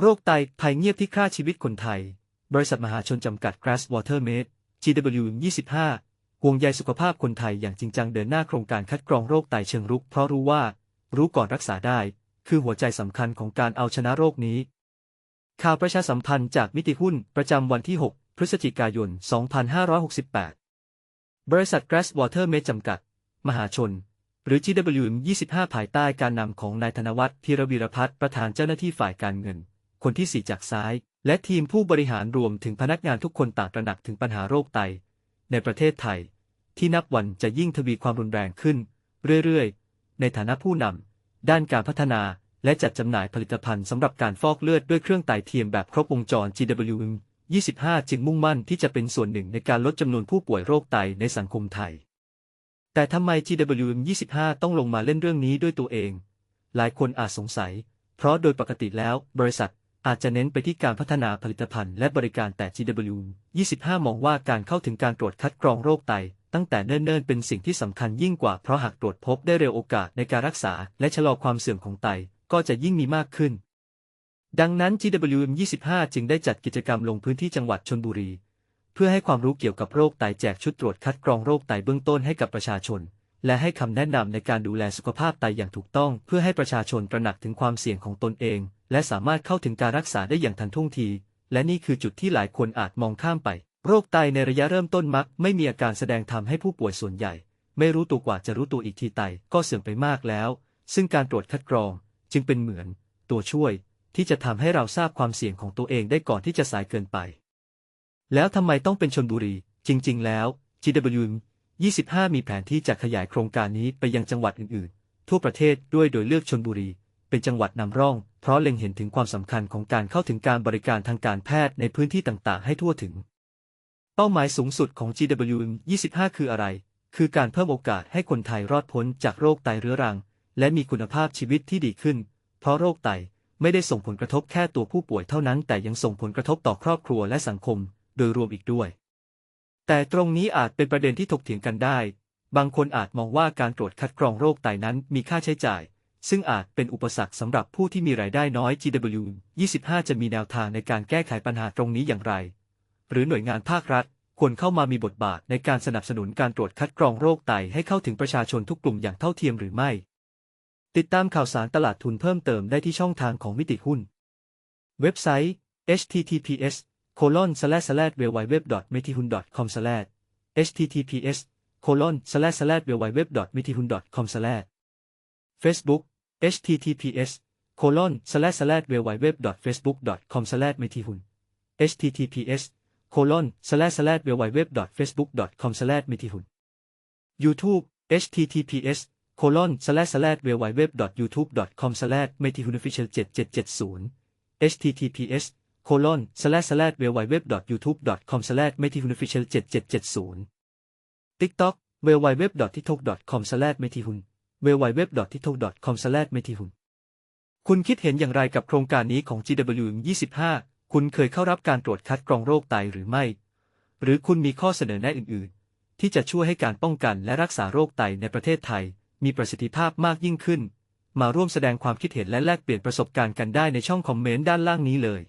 โรคไตภัยเงียบที่ฆ่าชีวิตคนไทย บริษัทมหาชนจำกัด Grasswater Med GW 25ห่วงใยสุขภาพคนไทยอย่างจริงจังเดินหน้าโครงการคัดกรองโรคไตเชิงรุก เพราะรู้ว่า รู้ก่อนรักษาได้ คือหัวใจสำคัญของการเอาชนะโรคนี้ ข่าวประชาสัมพันธ์จากมิติหุ้นประจำวันที่ 6 พฤศจิกายน 2568 บริษัท Grasswater Med จำกัด มหาชนหรือ GWM 25ภายใต้การนำของนายธนวัฒน์ธีรวีรพัฒน์ประธานเจ้าหน้าที่ฝ่ายการเงิน คนที่4จากซ้าย และทีมผู้บริหารรวมถึงพนักงานทุกคนต่างตระหนักถึงปัญหาโรคไต ในประเทศไทย ที่นับวันจะยิ่งทวีความรุนแรงขึ้น เรื่อยๆ ในฐานะผู้นำด้านการพัฒนาและจัดจำหน่ายผลิตภัณฑ์สำหรับการฟอกเลือดด้วยเครื่องไตเทียมแบบครบวงจร GWM 25 จึงมุ่งมั่นที่จะเป็นส่วนหนึ่งในการลดจำนวนผู้ป่วยโรคไตในสังคมไทย แต่ทำไม GWM 25 ต้องลงมาเล่นเรื่องนี้ด้วยตัวเอง หลายคนอาจสงสัย เพราะโดยปกติแล้วบริษัท อาจจะเน้นไปที่การพัฒนาผลิตภัณฑ์และบริการแต่ GWM 25 มองว่าการเข้าถึงการตรวจคัดกรองโรคไต ตั้งแต่เนิ่นๆ เป็นสิ่งที่สำคัญยิ่งกว่าเพราะหากตรวจพบได้เร็วโอกาสในการรักษา และชะลอความเสื่อมของไต ก็จะยิ่งมีมากขึ้น ดังนั้น GWM 25 จึงได้จัดกิจกรรมลงพื้นที่จังหวัดชนบุรี เพื่อให้ความรู้เกี่ยวกับโรคไตแจกชุดตรวจคัดกรองโรคไตเบื้องต้นให้กับประชาชนและให้คำแนะนำในการดูแลสุขภาพไตอย่างถูกต้อง เพื่อให้ประชาชนตระหนักถึงความเสี่ยงของตนเอง และสามารถเข้าถึงการรักษาได้อย่างทันท่วงที และนี่คือจุดที่หลายคนอาจมองข้ามไป โรคไตในระยะเริ่มต้นมัก ไม่มีอาการแสดงทำให้ผู้ป่วยส่วนใหญ่ ไม่รู้ตัวกว่าจะรู้ตัวอีกทีไตก็เสื่อมไปมากแล้ว ซึ่งการตรวจคัดกรองจึงเป็นเหมือน ตัวช่วย ที่จะทำให้เราทราบความเสี่ยงของตัวเองได้ก่อนที่จะสายเกินไป แล้วทำไมต้องเป็นชนบุรี จริง ๆ แล้ว GW 25 มีแผนที่จะขยายโครงการนี้ไปยังจังหวัดอื่น ๆ ทั่วประเทศด้วยโดยเลือกชนบุรี เป็นจังหวัดนำร่อง เพราะเล็งเห็นถึงความสำคัญของการเข้าถึงการบริการทางการแพทย์ในพื้นที่ต่างๆ ให้ทั่วถึง เป้าหมายสูงสุดของ GWM 25 คืออะไร คือการเพิ่มโอกาสให้คนไทยรอดพ้นจากโรคไตเรื้อรัง และมีคุณภาพชีวิตที่ดีขึ้น เพราะโรคไตไม่ได้ส่งผลกระทบแค่ตัวผู้ป่วยเท่านั้น แต่ยังส่งผลกระทบต่อครอบครัวและสังคม โดยรวมอีกด้วย แต่ตรงนี้อาจเป็นประเด็นที่ถกเถียงกันได้ บางคนอาจมองว่าการตรวจคัดกรองโรคไตนั้นมีค่าใช้จ่าย ซึ่งอาจเป็นอุปสรรคสำหรับผู้ที่มีรายได้น้อย GW 25 จะมีแนวทางในการแก้ไขปัญหาตรงนี้อย่างไร หรือหน่วยงานภาครัฐ ควรเข้ามามีบทบาทในการสนับสนุนการตรวจคัดกรองโรคไตให้เข้าถึงประชาชนทุกกลุ่มอย่างเท่าเทียมหรือไม่ ติดตามข่าวสารตลาดทุนเพิ่มเติมได้ที่ช่องทางของมิติหุ้น เว็บไซต์ https colon slash slash w w w m e t i h u n com slash https colon slash slash w w w m e t i h u n com slash Facebook https colon slash slash w w w facebook com slash m e t i h u n https colon slash slash w w w facebook com slash m e t i h u n YouTube https colon slash slash w w w youtube com slash m e t i h u n official 7770 https colon slash slash w w w youtube com slash m e t i h u n official 7770 TikTok w w w tiktok com slash m e t i h u n w w w tiktok com slash m e t i h u n คุณคิดเห็นอย่างไรกับโครงการนี้ของ GW 25 คุณเคยเข้ารับการตรวจคัดกรองโรคไตหรือไม่ หรือคุณมีข้อเสนอแนะอื่น ๆ ที่จะช่วยให้การป้องกันและรักษาโรคไตในประเทศไทย มีประสิทธิภาพมากยิ่งขึ้น มาร่วมแสดงความคิดเห็นและแลกเปลี่ยนประสบการณ์กันได้ในช่องคอมเมนต์ด้านล่างนี้เลย